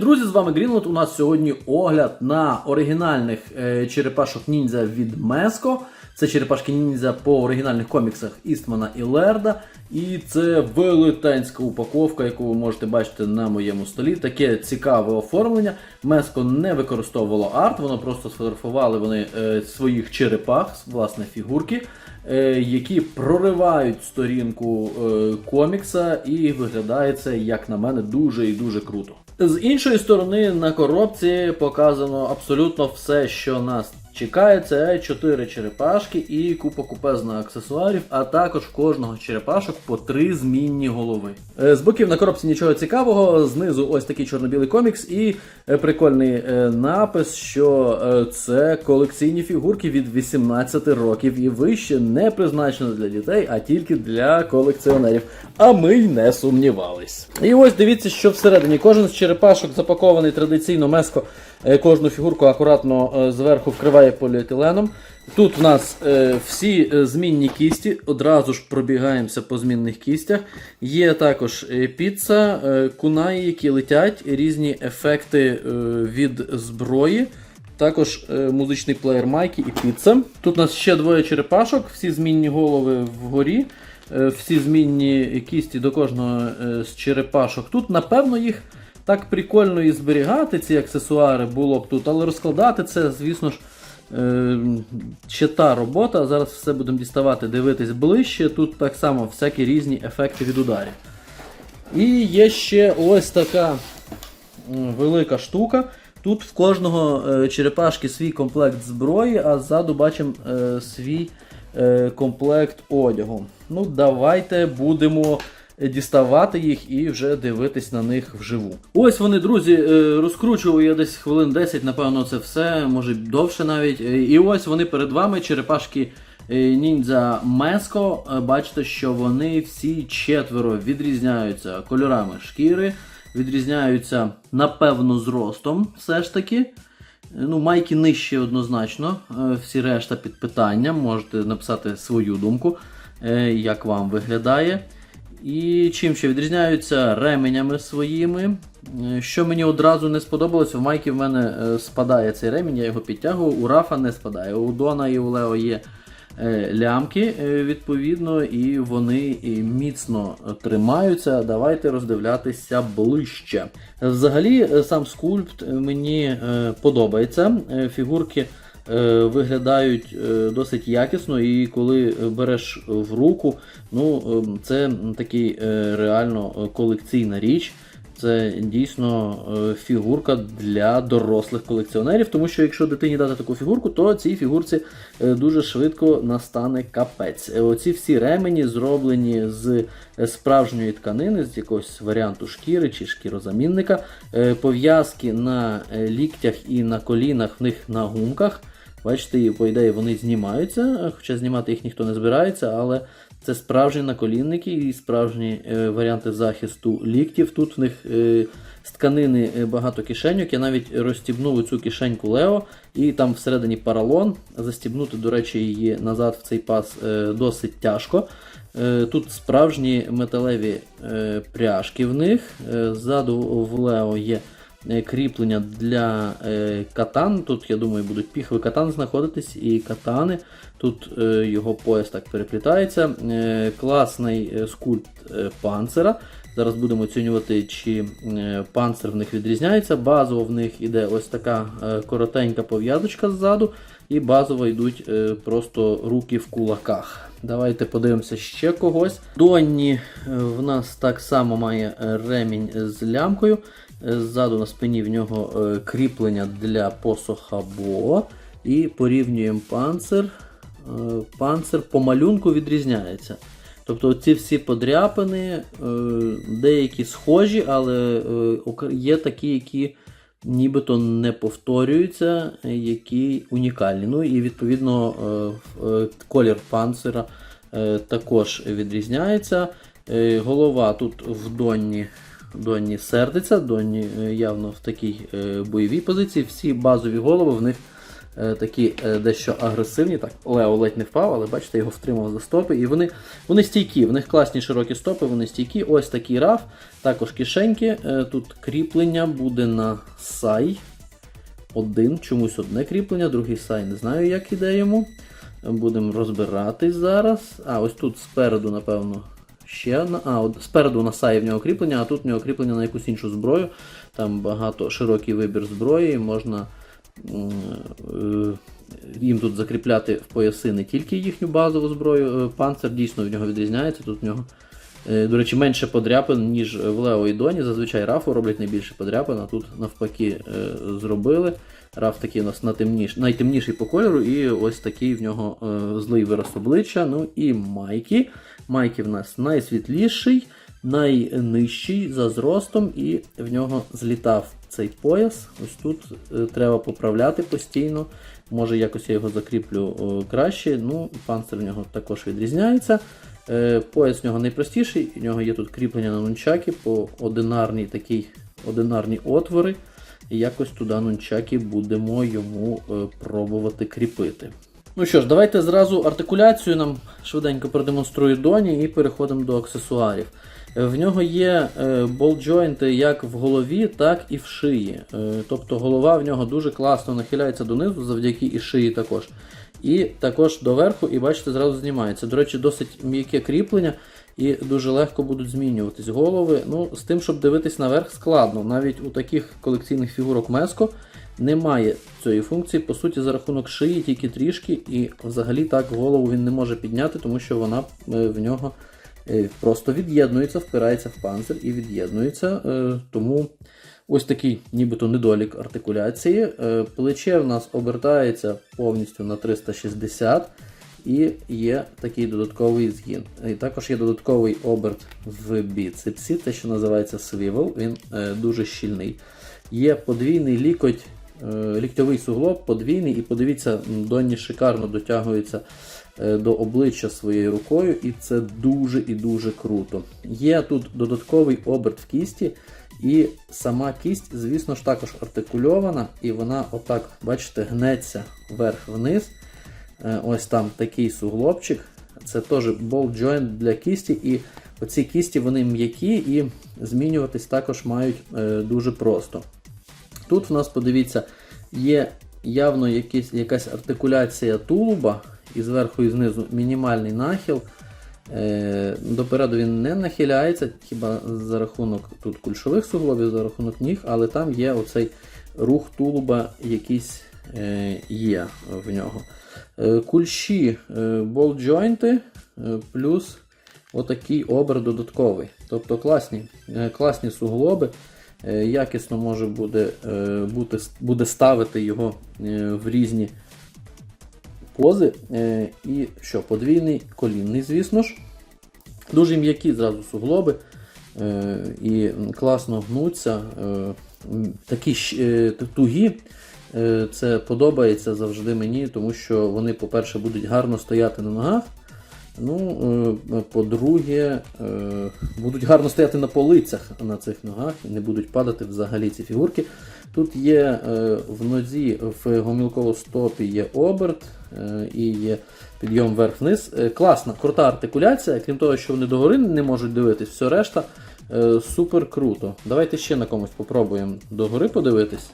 друзі, з вами Грінланд. У нас сьогодні огляд на оригінальних е, черепашок ніндзя від Меско. Це черепашки ніндзя по оригінальних коміксах Істмана і Лерда. І це велетенська упаковка, яку ви можете бачити на моєму столі. Таке цікаве оформлення. Меско не використовувало арт, воно просто сфотографували вони е, своїх черепах, власне, фігурки, е, які проривають сторінку е, комікса, і виглядає це, як на мене, дуже і дуже круто. З іншої сторони, на коробці показано абсолютно все, що нас чекає. Це 4 черепашки і купа купезна аксесуарів, а також в кожного черепашок по 3 змінні голови. Е, З боків на коробці нічого цікавого, знизу ось такий чорно-білий комікс і е, прикольний е, напис, що це колекційні фігурки від 18 років і вище не призначено для дітей, а тільки для колекціонерів. А ми й не сумнівались. І ось дивіться, що всередині кожен з черепашок запакований традиційно меско. Кожну фігурку акуратно зверху вкриває поліетиленом. Тут в нас е, всі е, змінні кісті, одразу ж пробігаємося по змінних кістях. Є також е, піца, е, кунаї, які летять, різні ефекти е, від зброї. Також е, музичний плеєр Майки і піца. Тут у нас ще двоє черепашок, всі змінні голови вгорі, е, всі змінні кісті до кожного е, з черепашок. Тут, напевно, їх так прикольно і зберігати, ці аксесуари було б тут, але розкладати це, звісно ж, ще та робота. Зараз все будемо діставати, дивитись ближче. Тут так само всякі різні ефекти від ударів. І є ще ось така велика штука. Тут в кожного е, черепашки свій комплект зброї, а ззаду бачимо е, свій е, комплект одягу. Ну, давайте будемо діставати їх і вже дивитись на них вживу. Ось вони, друзі, е, розкручував я десь хвилин 10, напевно, це все, може довше навіть. Е, І ось вони перед вами, черепашки е, ніндзя Меско. Бачите, що вони всі четверо відрізняються кольорами шкіри, відрізняються, напевно, зростом все ж таки. Ну, майки нижче однозначно, всі решта під питанням. Можете написати свою думку, як вам виглядає. І чим ще відрізняються ременями своїми. Е, Що мені одразу не сподобалось, в майки в мене е, спадає цей ремінь, я його підтягував, у Рафа не спадає. У Дона і у Лео є е, лямки, відповідно, і вони міцно тримаються. Давайте роздивлятися ближче. Взагалі, сам скульпт мені подобається. Фігурки виглядають е, досить якісно, і коли береш в руку, ну е, це такий е, реально е, колекційна річ. Це дійсно е, фігурка для дорослих колекціонерів, тому що якщо дитині дати таку фігурку, то цій фігурці е, дуже швидко настане капець. Е, Оці всі ремені зроблені з е, справжньої тканини, з якогось варіанту шкіри чи шкірозамінника. Е, Пов'язки на е, ліктях і на колінах в них на гумках. Бачите, по ідеї вони знімаються, хоча знімати їх ніхто не збирається, але це справжні наколінники і справжні е, варіанти захисту ліктів. Тут в них е, з тканини е, багато кишеньок. Я навіть розстібнув цю кишеньку Лео, і там всередині паралон. Застібнути, до речі, її назад в цей пас е, досить тяжко. Е, Тут справжні металеві е, пряжки в них. Е, Ззаду в Лео є е, кріплення для е, катан. Тут, я думаю, будуть піхви катан знаходитись і катани. Тут е, його пояс так переплітається. Е, класний е, скульпт е, панцера. Зараз будемо оцінювати, чи е, панцир в них відрізняється. Базово в них іде ось така е, коротенька пов'язочка ззаду, і базово йдуть е, просто руки в кулаках. Давайте подивимося ще когось. Донні е, в нас так само має е, ремінь з лямкою. Ззаду на спині в нього е, кріплення для посоха Бо. І порівнюємо панцир. Е, Панцир по малюнку відрізняється. Тобто ці всі подряпини, е, деякі схожі, але є такі, які нібито не повторюються, які унікальні. Ну і відповідно колір панцира також відрізняється. Голова тут в Донні, Донні сердиться, Донні е, явно в такій е, бойовій позиції. Всі базові голови в них е, такі дещо агресивні. Так, Лео ледь не впав, але бачите, його втримав за стопи. І вони, вони стійкі, в них класні широкі стопи, вони стійкі. Ось такий раф, також кишеньки. Тут кріплення буде на сай. Один, чомусь одне кріплення, другий сай не знаю, як іде йому. Будемо розбиратись зараз. А, ось тут спереду, напевно, ще одна. А, от спереду на саї в нього кріплення, а тут в нього кріплення на якусь іншу зброю. Там багато широкий вибір зброї, можна е, їм тут закріпляти в пояси не тільки їхню базову зброю. Е, Панцир дійсно в нього відрізняється. Тут в нього, е, до речі, менше подряпин, ніж в Лео і Доні. Зазвичай рафу роблять найбільше подряпин, а тут навпаки зробили. Раф такий у нас найтемніш, найтемніший по кольору, і ось такий в нього е, злий вираз обличчя. Ну і майки. Майки в нас найсвітліший, найнижчий за зростом, і в нього злітав цей пояс. Ось тут е, треба поправляти постійно. Може якось я його закріплю е, краще. Ну, панцир в нього також відрізняється. Е, Пояс в нього найпростіший, у нього є тут кріплення на нунчаки по одинарній такій одинарні отвори. І якось туди нунчаки будемо йому е, пробувати кріпити. Ну що ж, давайте зразу артикуляцію нам швиденько продемонструю Доні і переходимо до аксесуарів. Е, В нього є е, болджойнти як в голові, так і в шиї. Е, Тобто голова в нього дуже класно нахиляється донизу, завдяки і шиї також. І також доверху, і бачите, зразу знімається. До речі, досить м'яке кріплення і дуже легко будуть змінюватись голови. Ну, з тим, щоб дивитись наверх, складно. Навіть у таких колекційних фігурок Меско немає цієї функції. По суті, за рахунок шиї тільки трішки, і взагалі так голову він не може підняти, тому що вона е, в нього е, просто від'єднується, впирається в панцир і від'єднується. Е, Тому ось такий нібито недолік артикуляції. Плече в нас обертається повністю на 360. І є такий додатковий згін. І також є додатковий оберт в біцепсі, те, що називається свівел, він е, дуже щільний. Є подвійний лікоть, е, ліктьовий суглоб, подвійний, і подивіться, м, Донні шикарно дотягується е, до обличчя своєю рукою, і це дуже і дуже круто. Є тут додатковий оберт в кісті, і сама кість, звісно ж, також артикульована, і вона отак, бачите, гнеться вверх-вниз. Е, Ось там такий суглобчик. Це теж болт джойнт для кісті. І оці кісті вони м'які і змінюватись також мають е, дуже просто. Тут в нас, подивіться, є явно якісь, якась артикуляція тулуба, і зверху і знизу мінімальний нахил. Е, Допереду він не нахиляється, хіба за рахунок тут кульшових суглобів, за рахунок ніг, але там є оцей рух тулуба якийсь є в нього. Е, Кульші е, болт-джойнти е, плюс отакий обер додатковий. Тобто класні, е, класні суглоби. Е, Якісно може буде, е, бути, буде ставити його е, в різні пози. Е, І що, подвійний колінний, звісно ж. Дуже м'які зразу суглоби. е, І класно гнуться. е, Такі е, тугі. Е, Це подобається завжди мені, тому що вони, по-перше, будуть гарно стояти на ногах. Ну, е, по-друге, е, будуть гарно стояти на полицях на цих ногах і не будуть падати взагалі ці фігурки. Тут є в нозі в гомілково стопі є оберт і є підйом вверх-вниз. Класна, крута артикуляція, крім того, що вони догори не можуть дивитись, все решта супер круто. Давайте ще на комусь попробуємо догори подивитись.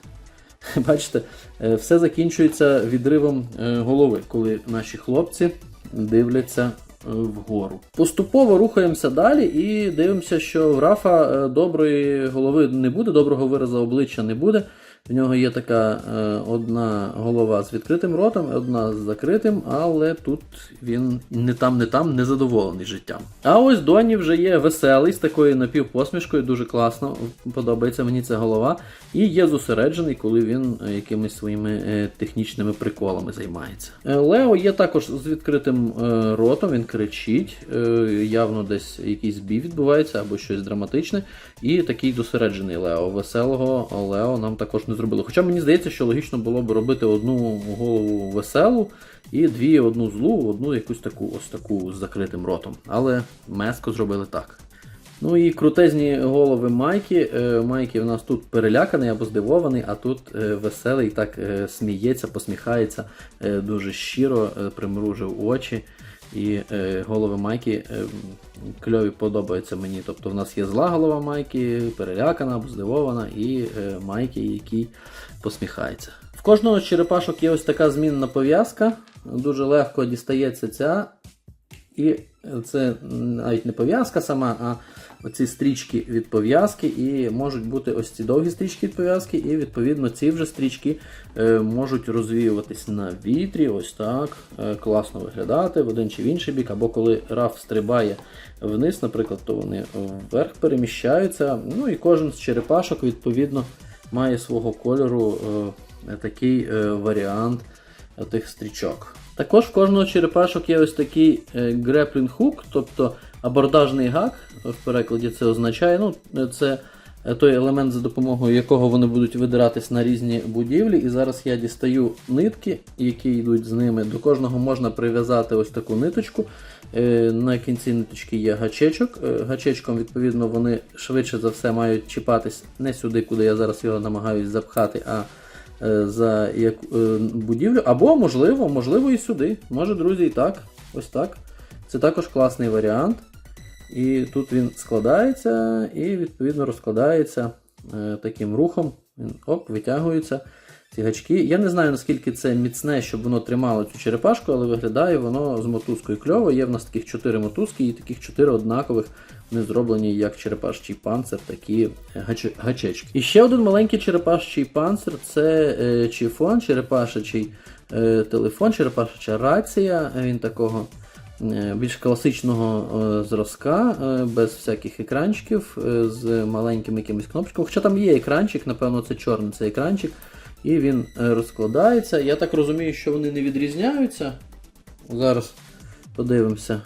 Бачите, е, все закінчується відривом е, голови, коли наші хлопці дивляться е, вгору. Поступово рухаємося далі і дивимося, що в Рафа доброї голови не буде, доброго виразу обличчя не буде. В нього є така е, одна голова з відкритим ротом, одна з закритим, але тут він не там, не там, незадоволений життям. А ось Доні вже є веселий з такою напівпосмішкою, дуже класно. Подобається мені ця голова. І є зосереджений, коли він е, якимись своїми е, технічними приколами займається. Лео є також з відкритим ротом, він кричить, явно десь якийсь бій відбувається або щось драматичне. І такий зосереджений Лео. Веселого Лео нам також не зробили. Хоча мені здається, що логічно було б робити одну голову веселу і дві одну злу, одну якусь таку ось таку з закритим ротом. Але меско зробили так. Ну і крутезні голови Майки. Е, Майки в нас тут переляканий або здивований, а тут е, веселий, так е, сміється, посміхається, дуже щиро примружив очі. І голови Майки кльові подобаються мені. Тобто в нас є зла голова Майки, перелякана здивована, і е, Майки, які посміхаються. В кожного з черепашок є ось така змінна пов'язка. Дуже легко дістається ця. І це навіть не пов'язка сама, а оці стрічки від пов'язки, і можуть бути ось ці довгі стрічки від пов'язки, і відповідно ці вже стрічки е, можуть розвіюватись на вітрі, ось так. Е, класно виглядати в один чи в інший бік, або коли раф стрибає вниз, наприклад, то вони вверх переміщаються. Ну і кожен з черепашок, відповідно, має свого кольору е, такий е, варіант тих стрічок. Також в кожного черепашок є ось такий греплінг хук, тобто абордажний гак. В перекладі це означає, ну, це е, той елемент, за допомогою якого вони будуть видиратись на різні будівлі. І зараз я дістаю нитки, які йдуть з ними. До кожного можна прив'язати ось таку ниточку. Е, На кінці ниточки є гачечок. Е, Гачечком, відповідно, вони швидше за все мають чіпатись не сюди, куди я зараз його намагаюсь запхати, а за як, будівлю. Або, можливо, можливо, і сюди. Може, друзі, і так. Ось так. Це також класний варіант. І тут він складається і відповідно розкладається е, таким рухом. Він оп, витягується. Ці гачки. Я не знаю, наскільки це міцне, щоб воно тримало цю черепашку, але виглядає воно з мотузкою кльово. Є в нас таких 4 мотузки і таких 4 однакових. Вони зроблені як черепашчий панцир, такі гач... гачечки. І ще один маленький черепашчий панцир це е, чіфон, черепашачий е, телефон, черепашача рація. Він такого е, більш класичного е, зразка, е, без всяких екранчиків, е, з маленьким якимось кнопочком. Хоча там є екранчик, напевно, це чорний цей екранчик. І він е, розкладається. Я так розумію, що вони не відрізняються. Зараз подивимося.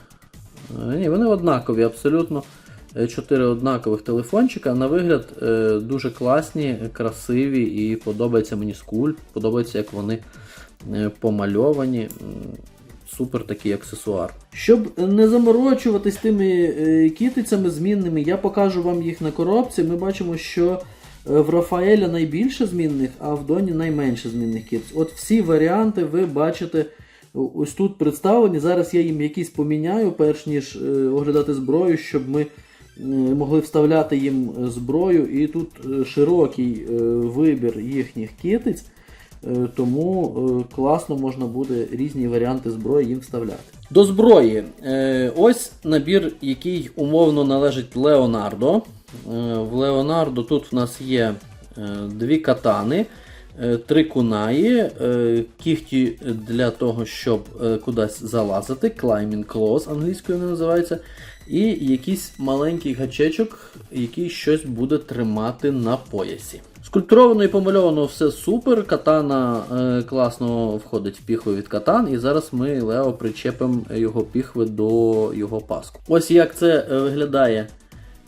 Е, Ні, вони однакові, абсолютно. Е, Чотири однакових телефончика. На вигляд е, дуже класні, красиві і подобається мені скульп, подобається, як вони е, помальовані. Супер такий аксесуар. Щоб не заморочуватись тими е, кітицями змінними, я покажу вам їх на коробці. Ми бачимо, що е, в Рафаеля найбільше змінних, а в Доні найменше змінних кітиць. От всі варіанти ви бачите ось тут представлені. Зараз я їм якісь поміняю, перш ніж е, оглядати зброю, щоб ми е, могли вставляти їм е, зброю. І тут е, широкий е, вибір їхніх китиць. Е, Тому е, класно можна буде різні варіанти зброї їм вставляти. До зброї. Е, Ось набір, який умовно належить Леонардо. В Леонардо тут в нас є дві катани, три кунаї, кіхті для того, щоб кудись залазити, climbing claws англійською вони називаються, і якийсь маленький гачечок, який щось буде тримати на поясі. Скульптуровано і помальовано все супер. Катана е, класно входить в піхви від катан, і зараз ми Лео причепимо його піхви до його паску. Ось як це е, виглядає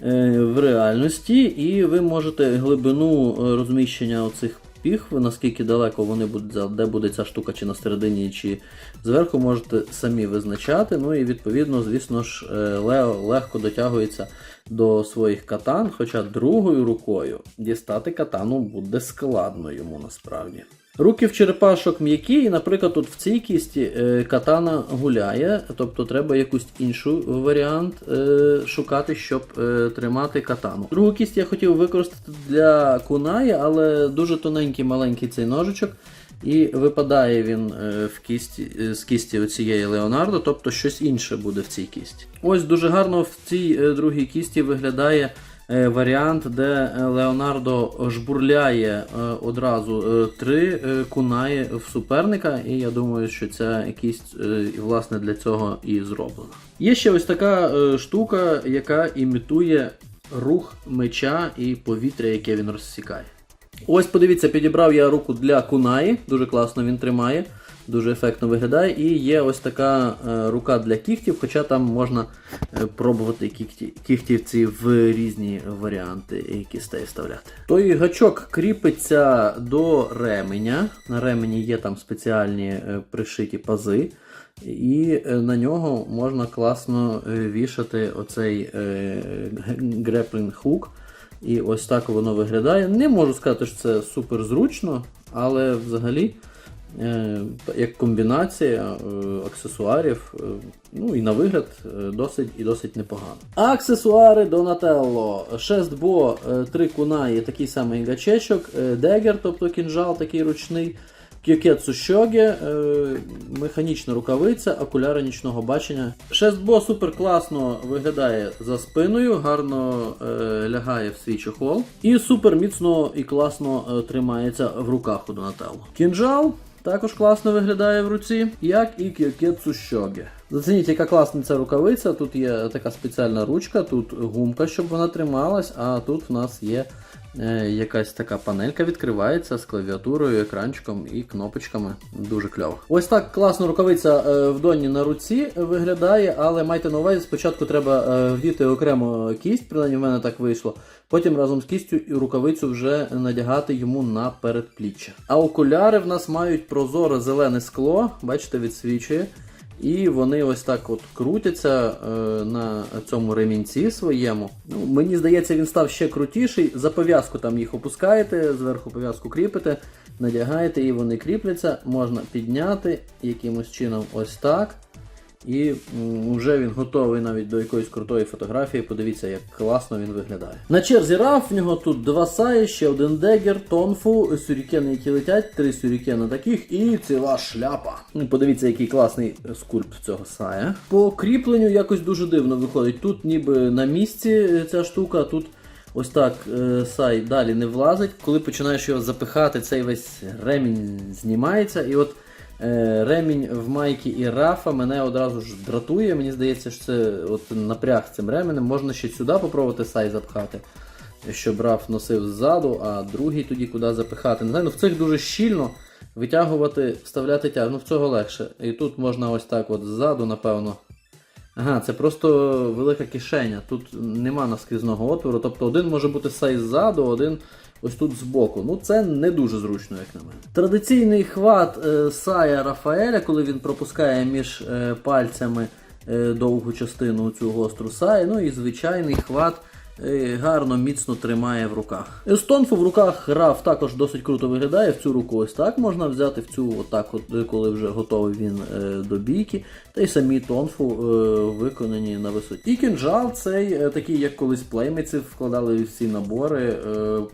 е, в реальності, і ви можете глибину е, розміщення оцих піхв, наскільки далеко вони будуть, де буде ця штука, чи на середині, чи зверху, можете самі визначати. Ну і відповідно, звісно ж, е, Лео легко дотягується до своїх катан, хоча другою рукою дістати катану буде складно йому насправді. Руки в черепашок м'які, і, наприклад, тут в цій кісті е, катана гуляє, тобто треба якусь іншу варіант е, шукати, щоб е, тримати катану. Другу кість я хотів використати для кунаї, але дуже тоненький маленький цей ножичок. І випадає він в кісті, з кісті оцієї Леонардо, тобто щось інше буде в цій кісті. Ось дуже гарно в цій другій кісті виглядає варіант, де е, Леонардо жбурляє е, одразу е, три е, кунаї в суперника, і я думаю, що ця кість е, власне для цього і зроблена. Є ще ось така е, штука, яка імітує рух меча і повітря, яке він розсікає. Ось подивіться, підібрав я руку для кунаї, дуже класно він тримає, дуже ефектно виглядає. І є ось така е, рука для кігтів, хоча там можна е, пробувати кігті, кігтівці в різні варіанти кістей вставляти. Той гачок кріпиться до ременя. На ремені є там спеціальні е, пришиті пази. І на нього можна класно вішати оцей греплінг хук. І ось так воно виглядає. Не можу сказати, що це супер зручно, але взагалі, як комбінація е, аксесуарів, е, ну і на вигляд е, досить і досить непогано. Аксесуари Donatello. Шестбо, е, три кунаї, такий самий гачечок, е, дегер, тобто кінжал такий ручний. Кьокетсу Шоге, е, механічна рукавиця, окуляри нічного бачення. Шестбо супер класно виглядає за спиною, гарно е, лягає в свій чохол. І супер міцно і класно е, тримається в руках у Донателло. Кінжал також класно виглядає в руці, як і Кьокетсу Шоге. Зацініть, яка класна ця рукавиця. Тут є така спеціальна ручка, тут гумка, щоб вона трималась, а тут в нас є якась така панелька відкривається з клавіатурою, екранчиком і кнопочками. Дуже кльово. Ось так класно рукавиця е, в доні на руці виглядає, але майте на увазі, спочатку треба е, вдіти окремо кість, принаймні в мене так вийшло. Потім разом з кістю і рукавицю вже надягати йому на передпліччя. А окуляри в нас мають прозоре зелене скло, бачите, відсвічує. І вони ось так от крутяться е, на цьому ремінці своєму. Ну, мені здається, він став ще крутіший. За пов'язку там їх опускаєте, зверху пов'язку кріпите, надягаєте і вони кріпляться. Можна підняти якимось чином ось так. І вже він готовий навіть до якоїсь крутої фотографії. Подивіться, як класно він виглядає. На черзі раф, в нього тут два саї, ще один дегер, тонфу, сюрікени, які летять, три сюрікени таких і ціла шляпа. Подивіться, який класний скульпт цього сая. По кріпленню якось дуже дивно виходить. Тут ніби на місці е, ця штука, тут. Ось так е, сай далі не влазить. Коли починаєш його запихати, цей весь ремінь знімається. І от ремінь в майкі і рафа мене одразу ж дратує. Мені здається, що це от напряг з цим ременем. Можна ще сюди попробувати сай запхати, щоб раф носив ззаду, а другий тоді куди запихати. Не знаю, ну в цих дуже щільно витягувати, вставляти тяг. Ну в цього легше. І тут можна ось так от ззаду, напевно. Ага, це просто велика кишеня. Тут нема наскрізного отвору. Тобто один може бути сай ззаду, один ось тут збоку. Ну це не дуже зручно, як на мене. Традиційний хват е, сая Рафаеля, коли він пропускає між е, пальцями е, довгу частину цю гостру сая. Ну і звичайний хват. Гарно, міцно тримає в руках. Естонфу в руках раф також досить круто виглядає. В цю руку ось так можна взяти, в цю отак, от, коли вже готовий він е, до бійки. Та й самі тонфу е, виконані на висоті. І кінжал цей е, такий, як колись плеймиці вкладали всі набори,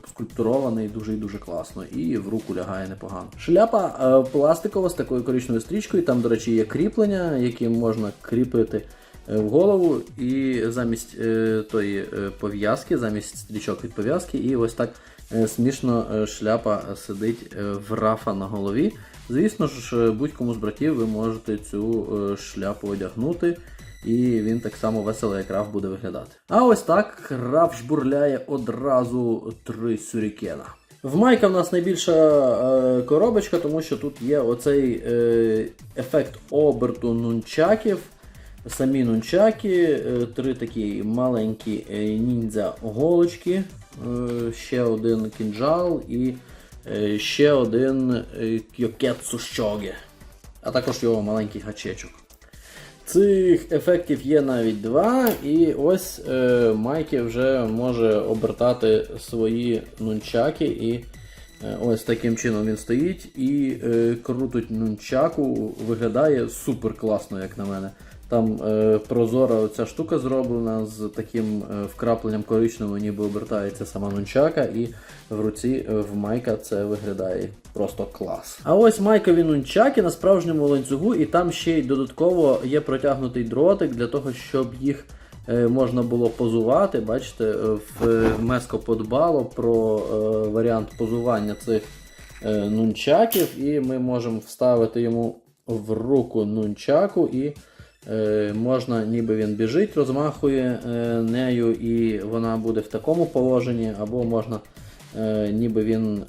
скульптурований дуже і дуже класно. І в руку лягає непогано. Шляпа пластикова з такою коричневою стрічкою. Там, до речі, є кріплення, які можна кріпити в голову, і замість е, тої е, пов'язки, замість стрічок від пов'язки, і ось так е, смішно е, шляпа сидить е, в рафа на голові. Звісно ж, е, будь-кому з братів ви можете цю е, шляпу одягнути. І він так само весело, як раф буде виглядати. А ось так раф жбурляє одразу три сюрікена. В майка в нас найбільша е, коробочка, тому що тут є оцей е, ефект оберту нунчаків. Самі нунчаки, е, три такі маленькі е, ніндзя голочки, е, ще один кінжал і ще один кьокетсу щоге, а також його маленький гачечок. Цих ефектів є навіть два, і ось е, Майки вже може обертати свої нунчаки, і е, ось таким чином він стоїть і е, крутить нунчаку, виглядає супер класно, як на мене. Там е, прозора оця штука зроблена з таким е, вкрапленням коричневого, ніби обертається сама нунчака, і в руці е, в майка це виглядає просто клас. А ось майкові нунчаки на справжньому ланцюгу, і там ще й додатково є протягнутий дротик для того, щоб їх е, можна було позувати. Бачите, е, в Меско подбало про е, варіант позування цих нунчаків, і ми можемо вставити йому в руку нунчаку і. Е, можна, ніби він біжить, розмахує е, нею, і вона буде в такому положенні, або можна, е, ніби він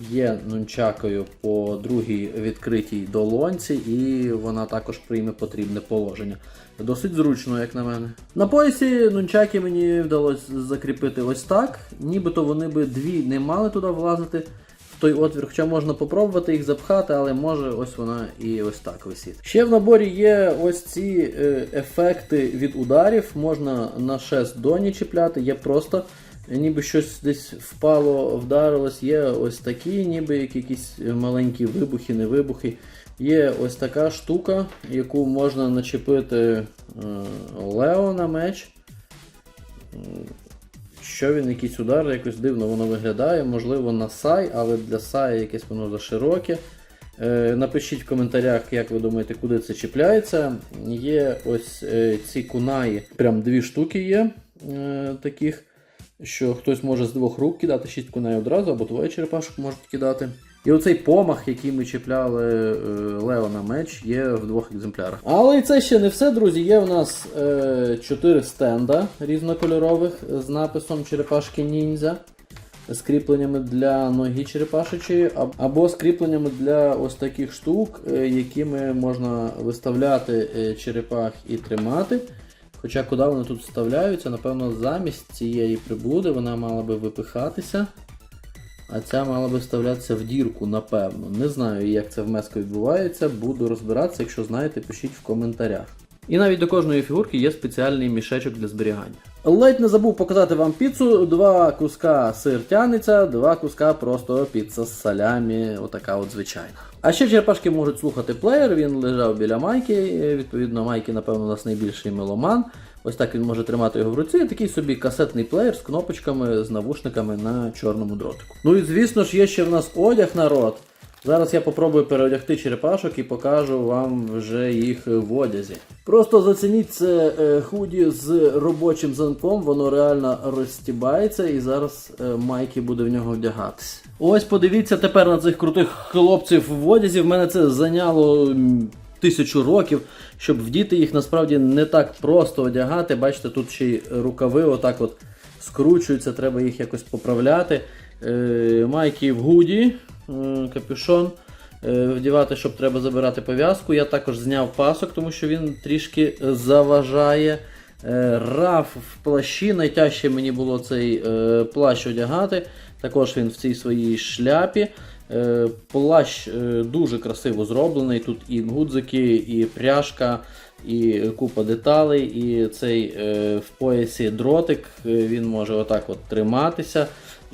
б'є нунчакою по другій відкритій долонці, і вона також прийме потрібне положення. Досить зручно, як на мене. На поясі нунчаки мені вдалося закріпити ось так. Нібито вони би дві не мали туди влазити. Той отвір, хоча можна попробувати їх запхати, але може ось вона і ось так висіти. Ще в наборі є ось ці е, ефекти від ударів. Можна на шест доні чіпляти, є просто. Ніби щось десь впало, вдарилось, є ось такі, ніби як якісь маленькі вибухи, не вибухи. Є ось така штука, яку можна начепити е, Лео на меч. Що він якийсь удар, якось дивно воно виглядає. Можливо, на сай, але для сая якесь воно зашироке. Е, Напишіть в коментарях, як ви думаєте, куди це чіпляється. Є ось е, ці кунаї, прям дві штуки є е, таких, що хтось може з двох рук кидати шість кунай одразу, або двоє черепашок можуть кидати. І оцей помах, який ми чіпляли е, Лео на меч, є в двох екземплярах. Але і це ще не все, друзі. Є в нас е, 4 стенда різнокольорових з написом Черепашки Ніндзя. З кріпленнями для ноги черепашечої, або з для ось таких штук, е, якими можна виставляти е, черепах і тримати. Хоча куди вони тут вставляються, напевно, замість цієї приблуди вона мала би випихатися. А ця мала би вставлятися в дірку, напевно. Не знаю, як це в меско відбувається. Буду розбиратися. Якщо знаєте, пишіть в коментарях. І навіть до кожної фігурки є спеціальний мішечок для зберігання. Ледь не забув показати вам піцу. Два куска сир тянеться, два куска просто піца з салямі, отака от звичайна. А ще черепашки можуть слухати плеєр, він лежав біля майки. Відповідно, майки, напевно, у нас найбільший меломан. Ось так він може тримати його в руці. Такий собі касетний плеєр з кнопочками, з навушниками на чорному дротику. Ну і звісно ж, є ще в нас одяг народ. Зараз я попробую переодягти черепашок і покажу вам вже їх в одязі. Просто зацініть це е, худі з робочим замком, воно реально розстібається і зараз е, Майкі буде в нього вдягатись. Ось подивіться тепер на цих крутих хлопців в одязі. В мене це зайняло тисячу років, щоб вдіти їх насправді не так просто одягати. Бачите, тут ще й рукави отак от скручуються, треба їх якось поправляти. Е, майки в гуді, е, капюшон. Е, Вдівати, щоб треба забирати пов'язку. Я також зняв пасок, тому що він трішки заважає. Раф в плащі. Найтяжче мені було цей плащ одягати. Також він в цій своїй шляпі. Е, Плащ е, дуже красиво зроблений. Тут і гудзики, і пряжка, і купа деталей, і цей е, в поясі дротик. Він може отак от триматися.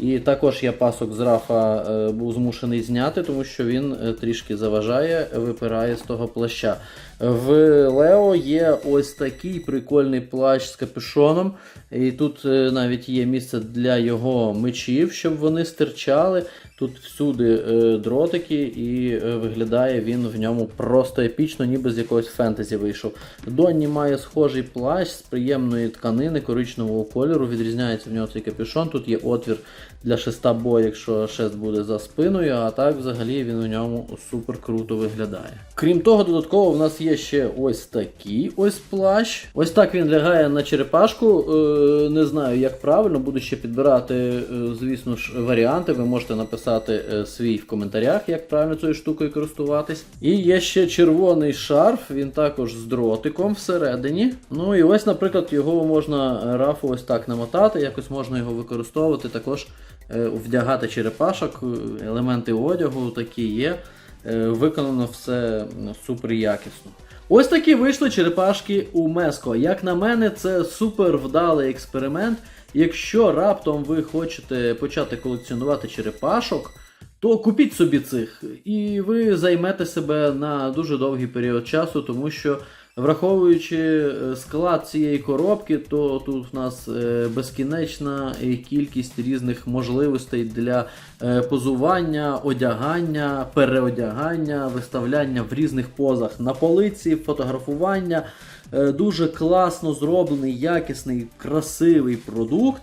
І також я пасок з рафа е, був змушений зняти, тому що він е, трішки заважає, випирає з того плаща. В Лео є ось такий прикольний плащ з капюшоном. І тут е, навіть є місце для його мечів, щоб вони стирчали. Тут всюди дротики, і виглядає він в ньому просто епічно, ніби з якогось фентезі вийшов. Донні має схожий плащ з приємної тканини коричневого кольору. Відрізняється в нього цей капюшон. Тут є отвір для шеста бою, якщо шест буде за спиною, а так взагалі він у ньому супер круто виглядає. Крім того, додатково в нас є ще ось такий ось плащ. Ось так він лягає на черепашку. Е, не знаю, як правильно, буду ще підбирати, е, звісно ж, варіанти. Ви можете написати е, свій в коментарях, як правильно цією штукою користуватись. І є ще червоний шарф, він також з дротиком всередині. Ну і ось, наприклад, його можна рафу ось так намотати, якось можна його використовувати, також вдягати черепашок, е, елементи одягу такі є. Е, Виконано все супер якісно. Ось такі вийшли черепашки у Меско. Як на мене, це супер вдалий експеримент. Якщо раптом ви хочете почати колекціонувати черепашок, то купіть собі цих, і ви займете себе на дуже довгий період часу, тому що. Враховуючи е, склад цієї коробки, то тут в нас е, безкінечна кількість різних можливостей для е, позування, одягання, переодягання, виставляння в різних позах на полиці, фотографування. Дуже класно зроблений, якісний, красивий продукт.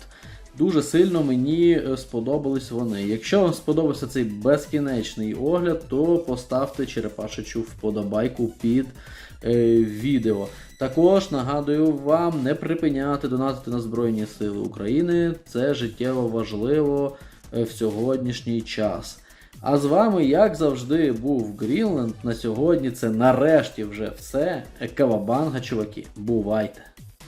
Дуже сильно мені сподобались вони. Якщо вам сподобався цей безкінечний огляд, то поставте черепашечу вподобайку під відео. Також нагадую вам не припиняти донатити на Збройні Сили України. Це життєво важливо е, в сьогоднішній час. А з вами, як завжди, був Грінленд. На сьогодні це нарешті вже все. Кавабанга, чуваки. Бувайте!